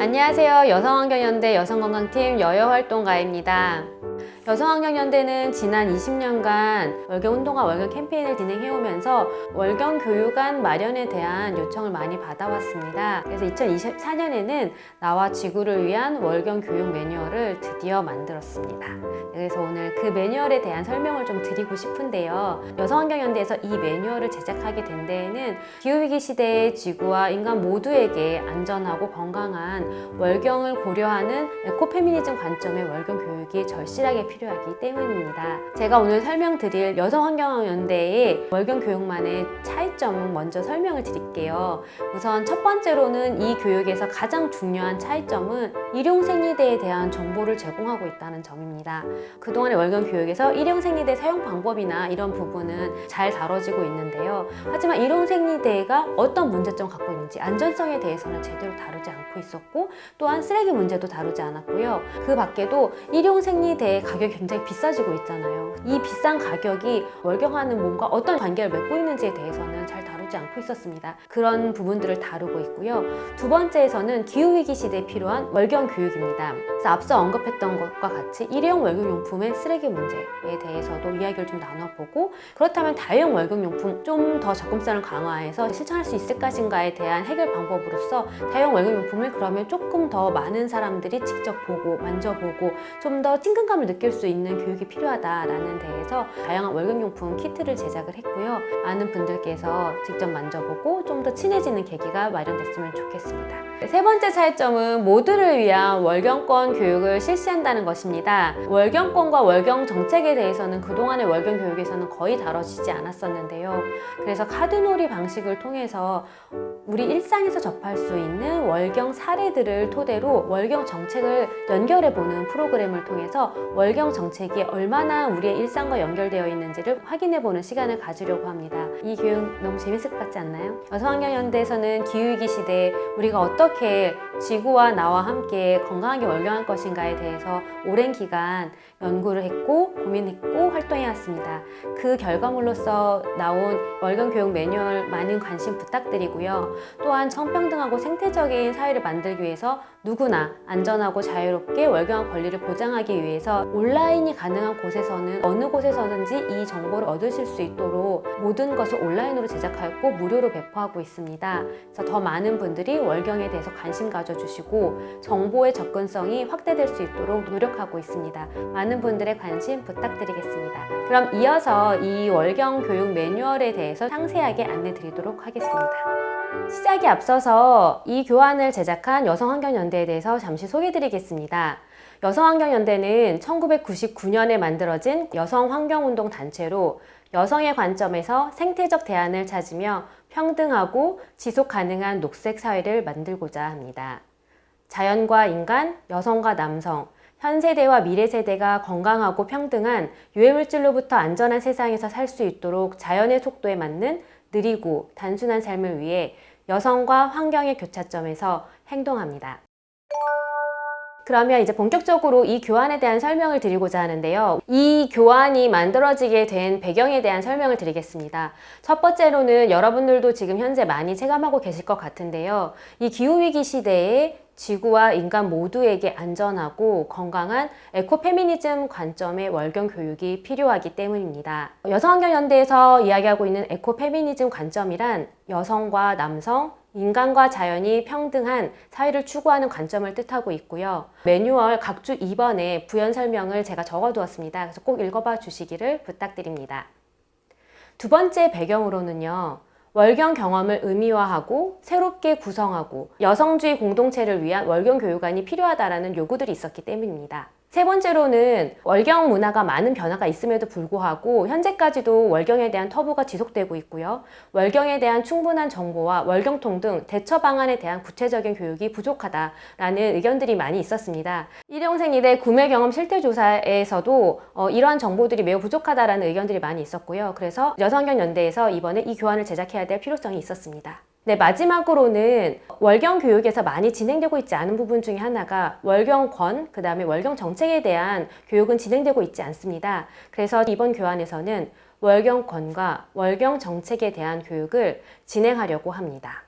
안녕하세요. 여성환경연대 여성건강팀 여여활동가입니다. 여성환경연대는 지난 20년간 월경 운동과 월경 캠페인을 진행해오면서 월경 교육안 마련에 대한 요청을 많이 받아왔습니다. 그래서 2024년에는 나와 지구를 위한 월경 교육 매뉴얼을 드디어 만들었습니다. 그래서 오늘 그 매뉴얼에 대한 설명을 좀 드리고 싶은데요. 여성환경연대에서 이 매뉴얼을 제작하게 된 데에는 기후위기 시대의 지구와 인간 모두에게 안전하고 건강한 월경을 고려하는 에코페미니즘 관점의 월경 교육이 절실하게 필요하기 때문입니다. 제가 오늘 설명드릴 여성환경연대의 월경 교육만의 차이점은 먼저 설명을 드릴게요. 우선 첫 번째로는 이 교육에서 가장 중요한 차이점은 일용 생리대에 대한 정보를 제공하고 있다는 점입니다. 그동안의 월경 교육에서 일용 생리대 사용 방법이나 이런 부분은 잘 다뤄지고 있는데요. 하지만 일용 생리대가 어떤 문제점 을 갖고 있는지 안전성에 대해서는 제대로 다루지 않고 있었고 또한 쓰레기 문제도 다루지 않았고요. 그 밖에도 일용 생리대의 가격 이 굉장히 비싸지고 있잖아요. 이 비싼 가격이 월경하는 몸과 어떤 관계를 맺고 있는지에 대해서는 잘 다 루지 않고 있었습니다. 그런 부분들을 다루고 있고요. 두 번째에서는 기후위기 시대에 필요한 월경 교육입니다. 그래서 앞서 언급했던 것과 같이 일회용 월경용품의 쓰레기 문제에 대해서도 이야기를 좀 나눠보고 그렇다면 다회용 월경용품 좀 더 접근성을 강화해서 실천할 수 있을 것인가에 대한 해결 방법으로서 다회용 월경용품을 그러면 조금 더 많은 사람들이 직접 보고 만져보고 좀 더 친근감을 느낄 수 있는 교육이 필요하다라는 데에서 다양한 월경용품 키트를 제작을 했고요. 많은 분들께서 직접 만져보고 좀 더 친해지는 계기가 마련됐으면 좋겠습니다. 세 번째 차이점은 모두를 위한 월경권 교육을 실시한다는 것입니다. 월경권과 월경 정책에 대해서는 그동안의 월경 교육에서는 거의 다뤄지지 않았었는데요. 그래서 카드놀이 방식을 통해서 우리 일상에서 접할 수 있는 월경 사례들을 토대로 월경 정책을 연결해 보는 프로그램을 통해서 월경 정책이 얼마나 우리의 일상과 연결되어 있는지를 확인해 보는 시간을 가지려고 합니다. 이 교육 너무 재밌을 것 같지 않나요? 여성학년연대에서는 기후위기 시대에 우리가 어떻게 지구와 나와 함께 건강하게 월경할 것인가에 대해서 오랜 기간 연구를 했고 고민했고 활동해 왔습니다. 그 결과물로서 나온 월경 교육 매뉴얼 많은 관심 부탁드리고요. 또한 성평등하고 생태적인 사회를 만들기 위해서 누구나 안전하고 자유롭게 월경학 권리를 보장하기 위해서 온라인이 가능한 곳에서는 어느 곳에서든지 이 정보를 얻으실 수 있도록 모든 것을 온라인으로 제작하였고 무료로 배포하고 있습니다. 그래서 더 많은 분들이 월경에 대해서 관심 가져주시고 정보의 접근성이 확대될 수 있도록 노력하고 있습니다. 많은 분들의 관심 부탁드리겠습니다. 그럼 이어서 이 월경 교육 매뉴얼에 대해서 상세하게 안내 드리도록 하겠습니다. 시작에 앞서서 이 교환을 제작한 여성환경연대에 대해서 잠시 소개 드리겠습니다. 여성환경연대는 1999년에 만들어진 여성환경운동 단체로 여성의 관점에서 생태적 대안을 찾으며 평등하고 지속 가능한 녹색 사회를 만들고자 합니다. 자연과 인간, 여성과 남성, 현 세대와 미래 세대가 건강하고 평등한 유해물질로부터 안전한 세상에서 살 수 있도록 자연의 속도에 맞는 느리고 단순한 삶을 위해 여성과 환경의 교차점에서 행동합니다. 그러면 이제 본격적으로 이 교환에 대한 설명을 드리고자 하는데요. 이 교환이 만들어지게 된 배경에 대한 설명을 드리겠습니다. 첫 번째로는 여러분들도 지금 현재 많이 체감하고 계실 것 같은데요. 이 기후위기 시대에 지구와 인간 모두에게 안전하고 건강한 에코페미니즘 관점의 월경 교육이 필요하기 때문입니다. 여성환경연대에서 이야기하고 있는 에코페미니즘 관점이란 여성과 남성, 인간과 자연이 평등한 사회를 추구하는 관점을 뜻하고 있고요. 매뉴얼 각주 2번에 부연 설명을 제가 적어두었습니다. 그래서 꼭 읽어봐 주시기를 부탁드립니다. 두 번째 배경으로는요. 월경 경험을 의미화하고 새롭게 구성하고 여성주의 공동체를 위한 월경 교육안이 필요하다라는 요구들이 있었기 때문입니다. 세 번째로는 월경 문화가 많은 변화가 있음에도 불구하고 현재까지도 월경에 대한 터부가 지속되고 있고요. 월경에 대한 충분한 정보와 월경통 등 대처 방안에 대한 구체적인 교육이 부족하다라는 의견들이 많이 있었습니다. 일용생리대 구매 경험 실태 조사에서도 어, 이러한 정보들이 매우 부족하다라는 의견들이 많이 있었고요. 그래서 여성경 연대에서 이번에 이 교환을 제작해야 될 필요성이 있었습니다. 네, 마지막으로는 월경 교육에서 많이 진행되고 있지 않은 부분 중에 하나가 월경권, 그 다음에 월경 정책에 대한 교육은 진행되고 있지 않습니다. 그래서 이번 교환에서는 월경권과 월경 정책에 대한 교육을 진행하려고 합니다.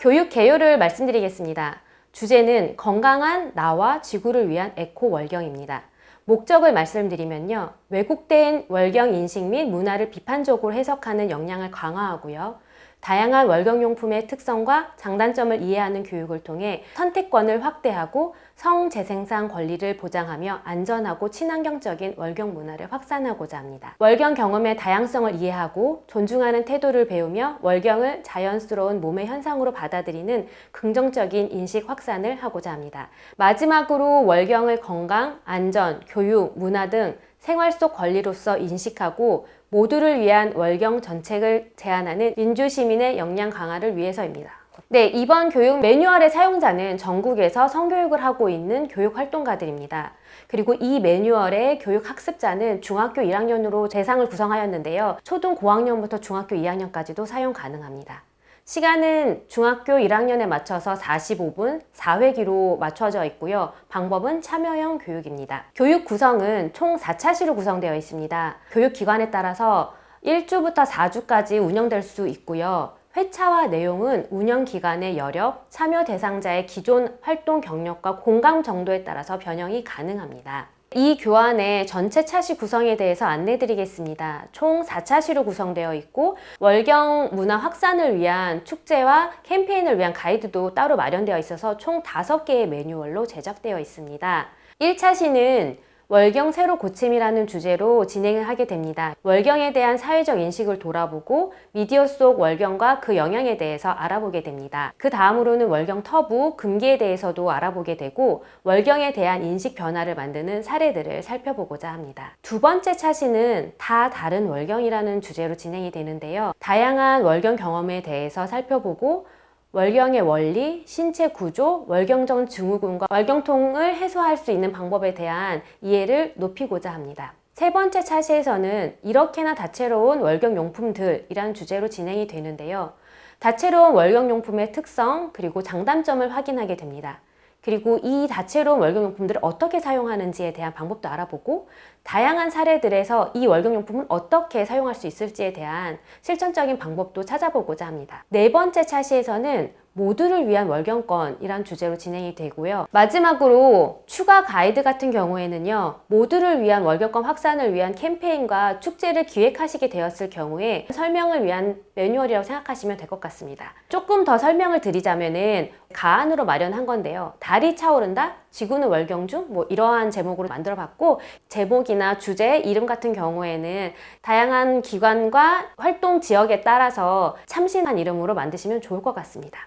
교육 개요를 말씀드리겠습니다. 주제는 건강한 나와 지구를 위한 에코 월경입니다. 목적을 말씀드리면요. 왜곡된 월경 인식 및 문화를 비판적으로 해석하는 역량을 강화하고요. 다양한 월경용품의 특성과 장단점을 이해하는 교육을 통해 선택권을 확대하고 성재생산 권리를 보장하며 안전하고 친환경적인 월경 문화를 확산하고자 합니다. 월경 경험의 다양성을 이해하고 존중하는 태도를 배우며 월경을 자연스러운 몸의 현상으로 받아들이는 긍정적인 인식 확산을 하고자 합니다. 마지막으로 월경을 건강, 안전, 교육, 문화 등 생활 속 권리로서 인식하고 모두를 위한 월경 정책을 제안하는 민주시민의 역량 강화를 위해서입니다. 네, 이번 교육 매뉴얼의 사용자는 전국에서 성교육을 하고 있는 교육 활동가들입니다. 그리고 이 매뉴얼의 교육 학습자는 중학교 1학년으로 대상을 구성하였는데요. 초등 고학년부터 중학교 2학년까지도 사용 가능합니다. 시간은 중학교 1학년에 맞춰서 45분 4회기로 맞춰져 있고요. 방법은 참여형 교육입니다. 교육 구성은 총 4차시로 구성되어 있습니다. 교육 기관에 따라서 1주부터 4주까지 운영될 수 있고요. 회차와 내용은 운영 기간의 여력, 참여 대상자의 기존 활동 경력과 공감 정도에 따라서 변형이 가능합니다. 이 교환의 전체 차시 구성에 대해서 안내 드리겠습니다. 총 4차시로 구성되어 있고 월경 문화 확산을 위한 축제와 캠페인을 위한 가이드도 따로 마련되어 있어서 총 5개의 매뉴얼로 제작되어 있습니다. 1차시는 월경 새로 고침이라는 주제로 진행을 하게 됩니다. 월경에 대한 사회적 인식을 돌아보고 미디어 속 월경과 그 영향에 대해서 알아보게 됩니다. 그 다음으로는 월경 터부, 금기에 대해서도 알아보게 되고 월경에 대한 인식 변화를 만드는 사례들을 살펴보고자 합니다. 두 번째 차시는 다 다른 월경이라는 주제로 진행이 되는데요. 다양한 월경 경험에 대해서 살펴보고 월경의 원리, 신체 구조, 월경전 증후군과 월경통을 해소할 수 있는 방법에 대한 이해를 높이고자 합니다. 세 번째 차시에서는 이렇게나 다채로운 월경용품들이란 주제로 진행이 되는데요. 다채로운 월경용품의 특성 그리고 장단점을 확인하게 됩니다. 그리고 이 다채로운 월경용품들을 어떻게 사용하는지에 대한 방법도 알아보고 다양한 사례들에서 이 월경용품은 어떻게 사용할 수 있을지에 대한 실천적인 방법도 찾아보고자 합니다. 네 번째 차시에서는 모두를 위한 월경권이란 주제로 진행이 되고요. 마지막으로 추가 가이드 같은 경우에는요. 모두를 위한 월경권 확산을 위한 캠페인과 축제를 기획하시게 되었을 경우에 설명을 위한 매뉴얼이라고 생각하시면 될 것 같습니다. 조금 더 설명을 드리자면은 가안으로 마련한 건데요. 달이 차오른다? 지구는 월경 중? 뭐 이러한 제목으로 만들어 봤고 제목이나 주제, 이름 같은 경우에는 다양한 기관과 활동 지역에 따라서 참신한 이름으로 만드시면 좋을 것 같습니다.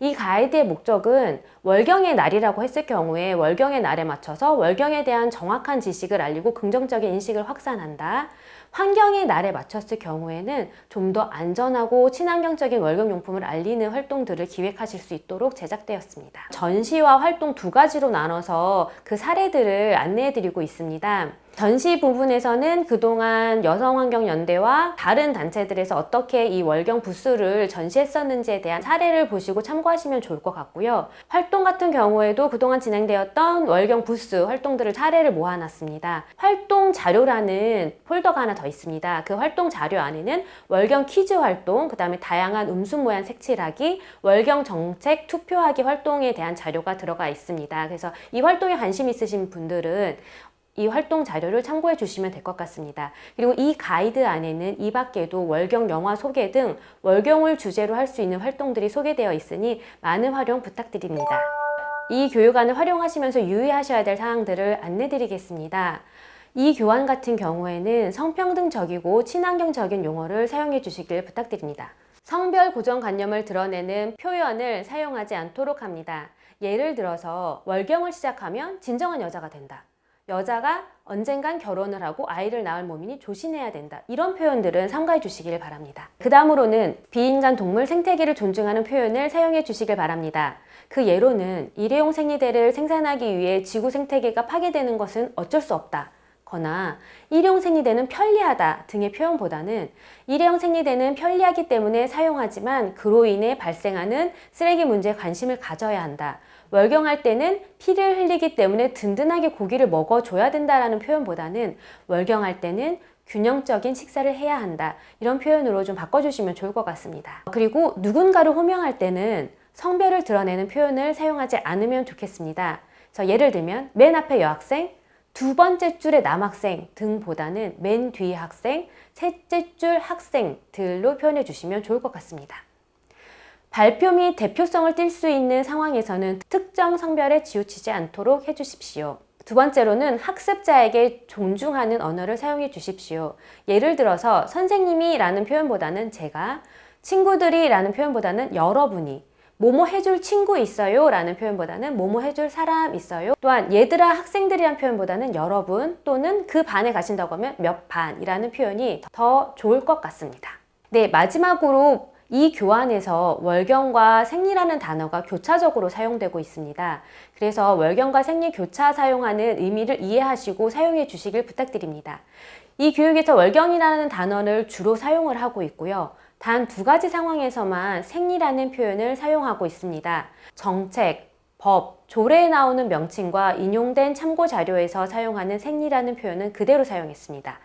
이 가이드의 목적은 월경의 날이라고 했을 경우에 월경의 날에 맞춰서 월경에 대한 정확한 지식을 알리고 긍정적인 인식을 확산한다. 환경의 날에 맞췄을 경우에는 좀 더 안전하고 친환경적인 월경용품을 알리는 활동들을 기획하실 수 있도록 제작되었습니다. 전시와 활동 두 가지로 나눠서 그 사례들을 안내해 드리고 있습니다. 전시 부분에서는 그동안 여성환경연대와 다른 단체들에서 어떻게 이 월경 부스를 전시했었는지에 대한 사례를 보시고 참고하시면 좋을 것 같고요. 활동 같은 경우에도 그동안 진행되었던 월경 부스 활동들을 사례를 모아놨습니다. 활동 자료라는 폴더가 하나 더 있습니다. 그 활동 자료 안에는 월경 퀴즈 활동, 그 다음에 다양한 음수 모양 색칠하기, 월경 정책 투표하기 활동에 대한 자료가 들어가 있습니다. 그래서 이 활동에 관심 있으신 분들은 이 활동 자료를 참고해 주시면 될 것 같습니다. 그리고 이 가이드 안에는 이 밖에도 월경 영화 소개 등 월경을 주제로 할 수 있는 활동들이 소개되어 있으니 많은 활용 부탁드립니다. 이 교육안을 활용하시면서 유의하셔야 될 사항들을 안내 드리겠습니다. 이 교환 같은 경우에는 성평등적이고 친환경적인 용어를 사용해 주시길 부탁드립니다. 성별 고정관념을 드러내는 표현을 사용하지 않도록 합니다. 예를 들어서 월경을 시작하면 진정한 여자가 된다. 여자가 언젠간 결혼을 하고 아이를 낳을 몸이니 조심해야 된다. 이런 표현들은 삼가해 주시길 바랍니다. 그 다음으로는 비인간 동물 생태계를 존중하는 표현을 사용해 주시길 바랍니다. 그 예로는 일회용 생리대를 생산하기 위해 지구 생태계가 파괴되는 것은 어쩔 수 없다. 거나 일회용 생리대는 편리하다 등의 표현보다는 일회용 생리대는 편리하기 때문에 사용하지만 그로 인해 발생하는 쓰레기 문제에 관심을 가져야 한다. 월경할 때는 피를 흘리기 때문에 든든하게 고기를 먹어줘야 된다라는 표현보다는 월경할 때는 균형적인 식사를 해야 한다. 이런 표현으로 좀 바꿔주시면 좋을 것 같습니다. 그리고 누군가를 호명할 때는 성별을 드러내는 표현을 사용하지 않으면 좋겠습니다. 자, 예를 들면 맨 앞에 여학생, 두 번째 줄의 남학생 등보다는 맨 뒤 학생, 셋째 줄 학생들로 표현해 주시면 좋을 것 같습니다. 발표 및 대표성을 띌 수 있는 상황에서는 특정 성별에 지우치지 않도록 해주십시오. 두 번째로는 학습자에게 존중하는 언어를 사용해 주십시오. 예를 들어서 선생님이 라는 표현보다는 제가, 친구들이 라는 표현보다는 여러분이, 뭐뭐 해줄 친구 있어요 라는 표현보다는 뭐뭐 해줄 사람 있어요. 또한 얘들아 학생들이란 표현보다는 여러분 또는 그 반에 가신다고 하면 몇 반이라는 표현이 더 좋을 것 같습니다. 네, 마지막으로 이 교환에서 월경과 생리라는 단어가 교차적으로 사용되고 있습니다. 그래서 월경과 생리 교차 사용하는 의미를 이해하시고 사용해 주시길 부탁드립니다. 이 교육에서 월경이라는 단어를 주로 사용을 하고 있고요. 단 두 가지 상황에서만 생리라는 표현을 사용하고 있습니다. 정책, 법, 조례에 나오는 명칭과 인용된 참고 자료에서 사용하는 생리라는 표현은 그대로 사용했습니다.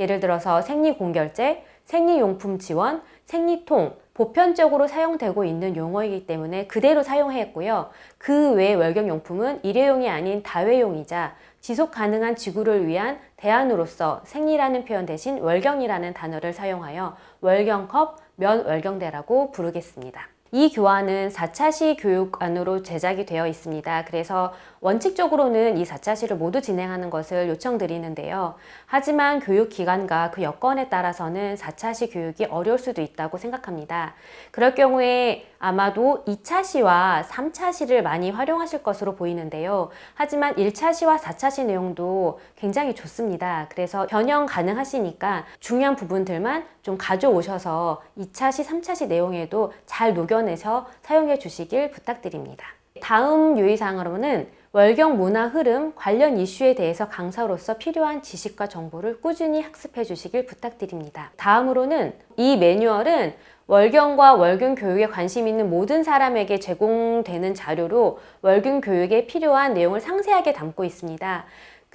예를 들어서 생리공결제, 생리용품 지원, 생리통, 보편적으로 사용되고 있는 용어이기 때문에 그대로 사용했고요. 그 외 월경용품은 일회용이 아닌 다회용이자 지속 가능한 지구를 위한 대안으로서 생리라는 표현 대신 월경이라는 단어를 사용하여 월경컵, 면월경대라고 부르겠습니다. 이 교환은 4차시 교육안으로 제작이 되어 있습니다. 그래서 원칙적으로는 이 4차시를 모두 진행하는 것을 요청드리는데요. 하지만 교육기관과 그 여건에 따라서는 4차시 교육이 어려울 수도 있다고 생각합니다. 그럴 경우에 아마도 2차시와 3차시를 많이 활용하실 것으로 보이는데요. 하지만 1차시와 4차시 내용도 굉장히 좋습니다. 그래서 변형 가능하시니까 중요한 부분들만 좀 가져오셔서 2차시, 3차시 내용에도 잘 녹여 내서 사용해 주시길 부탁드립니다. 다음 유의사항으로는 월경 문화 흐름 관련 이슈에 대해서 강사로서 필요한 지식과 정보를 꾸준히 학습해 주시길 부탁드립니다. 다음으로는 이 매뉴얼은 월경과 월경 교육에 관심 있는 모든 사람에게 제공되는 자료로 월경 교육에 필요한 내용을 상세하게 담고 있습니다.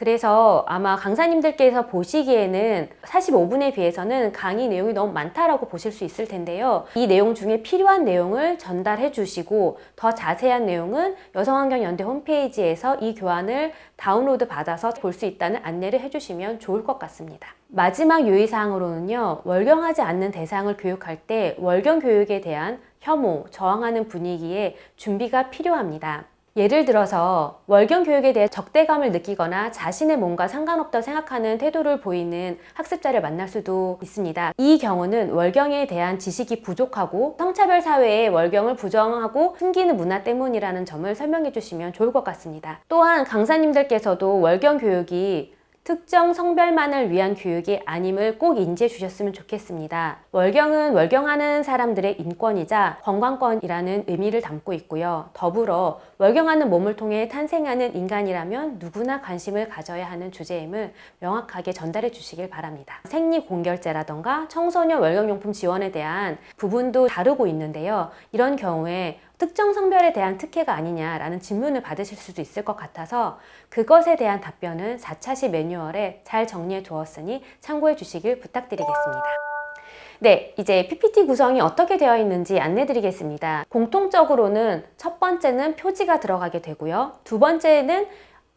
그래서 아마 강사님들께서 보시기에는 45분에 비해서는 강의 내용이 너무 많다라고 보실 수 있을 텐데요. 이 내용 중에 필요한 내용을 전달해 주시고 더 자세한 내용은 여성환경연대 홈페이지에서 이 교환을 다운로드 받아서 볼 수 있다는 안내를 해주시면 좋을 것 같습니다. 마지막 유의사항으로는요, 월경하지 않는 대상을 교육할 때 월경 교육에 대한 혐오, 저항하는 분위기에 준비가 필요합니다. 예를 들어서 월경 교육에 대해 적대감을 느끼거나 자신의 몸과 상관없다고 생각하는 태도를 보이는 학습자를 만날 수도 있습니다. 이 경우는 월경에 대한 지식이 부족하고 성차별 사회에 월경을 부정하고 숨기는 문화 때문이라는 점을 설명해 주시면 좋을 것 같습니다. 또한 강사님들께서도 월경 교육이 특정 성별만을 위한 교육이 아님을 꼭 인지해 주셨으면 좋겠습니다. 월경은 월경하는 사람들의 인권이자 건강권이라는 의미를 담고 있고요. 더불어 월경하는 몸을 통해 탄생하는 인간이라면 누구나 관심을 가져야 하는 주제임을 명확하게 전달해 주시길 바랍니다. 생리 공결제라던가 청소년 월경용품 지원에 대한 부분도 다루고 있는데요. 이런 경우에 특정 성별에 대한 특혜가 아니냐라는 질문을 받으실 수도 있을 것 같아서 그것에 대한 답변은 4차시 매뉴얼에 잘 정리해 두었으니 참고해 주시길 부탁드리겠습니다. 네, 이제 PPT 구성이 어떻게 되어 있는지 안내 드리겠습니다. 공통적으로는 첫 번째는 표지가 들어가게 되고요. 두 번째는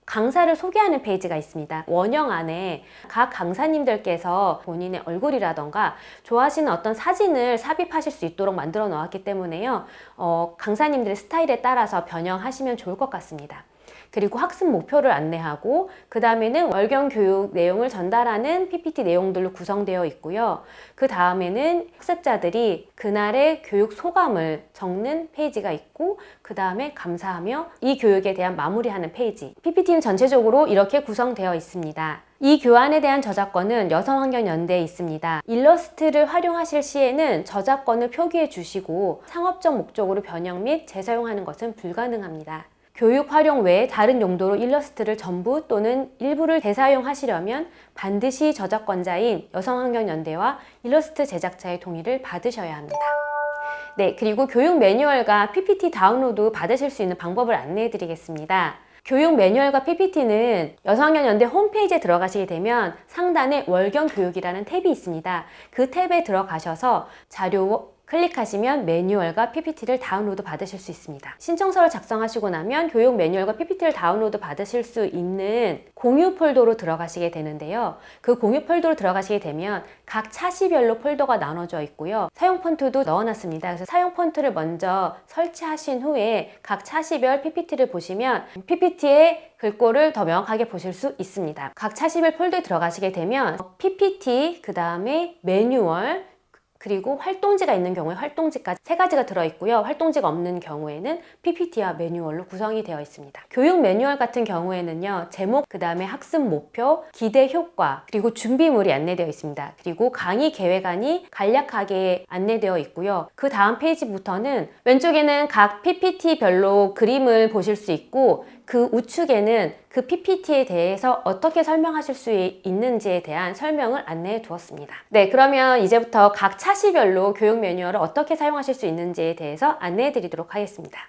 강사를 소개하는 페이지가 있습니다. 원형 안에 각 강사님들께서 본인의 얼굴이라던가 좋아하시는 어떤 사진을 삽입하실 수 있도록 만들어 놓았기 때문에요. 어, 강사님들의 스타일에 따라서 변형하시면 좋을 것 같습니다. 그리고 학습 목표를 안내하고 그 다음에는 월경 교육 내용을 전달하는 PPT 내용들로 구성되어 있고요. 그 다음에는 학습자들이 그날의 교육 소감을 적는 페이지가 있고 그 다음에 감사하며 이 교육에 대한 마무리하는 페이지. PPT는 전체적으로 이렇게 구성되어 있습니다. 이 교환에 대한 저작권은 여성환경연대에 있습니다. 일러스트를 활용하실 시에는 저작권을 표기해 주시고 상업적 목적으로 변형 및 재사용하는 것은 불가능합니다. 교육 활용 외에 다른 용도로 일러스트를 전부 또는 일부를 재사용하시려면 반드시 저작권자인 여성환경연대와 일러스트 제작자의 동의를 받으셔야 합니다. 네, 그리고 교육 매뉴얼과 PPT 다운로드 받으실 수 있는 방법을 안내해 드리겠습니다. 교육 매뉴얼과 PPT는 여성학년연대 홈페이지에 들어가시게 되면 상단에 월경 교육이라는 탭이 있습니다. 그 탭에 들어가셔서 자료 클릭하시면 매뉴얼과 PPT를 다운로드 받으실 수 있습니다. 신청서를 작성하시고 나면 교육 매뉴얼과 PPT를 다운로드 받으실 수 있는 공유 폴더로 들어가시게 되는데요. 그 공유 폴더로 들어가시게 되면 각 차시별로 폴더가 나눠져 있고요. 사용 폰트도 넣어놨습니다. 그래서 사용 폰트를 먼저 설치하신 후에 각 차시별 PPT를 보시면 PPT의 글꼴을 더 명확하게 보실 수 있습니다. 각 차시별 폴더에 들어가시게 되면 PPT, 그 다음에 매뉴얼, 그리고 활동지가 있는 경우에 활동지까지 세 가지가 들어있고요. 활동지가 없는 경우에는 PPT와 매뉴얼로 구성이 되어 있습니다. 교육 매뉴얼 같은 경우에는요. 제목, 그 다음에 학습 목표, 기대 효과, 그리고 준비물이 안내되어 있습니다. 그리고 강의 계획안이 간략하게 안내되어 있고요. 그 다음 페이지부터는 왼쪽에는 각 PPT별로 그림을 보실 수 있고 그 우측에는 그 PPT에 대해서 어떻게 설명하실 수 있는지에 대한 설명을 안내해 두었습니다. 네, 그러면 이제부터 각 차시별로 교육 매뉴얼을 어떻게 사용하실 수 있는지에 대해서 안내해 드리도록 하겠습니다.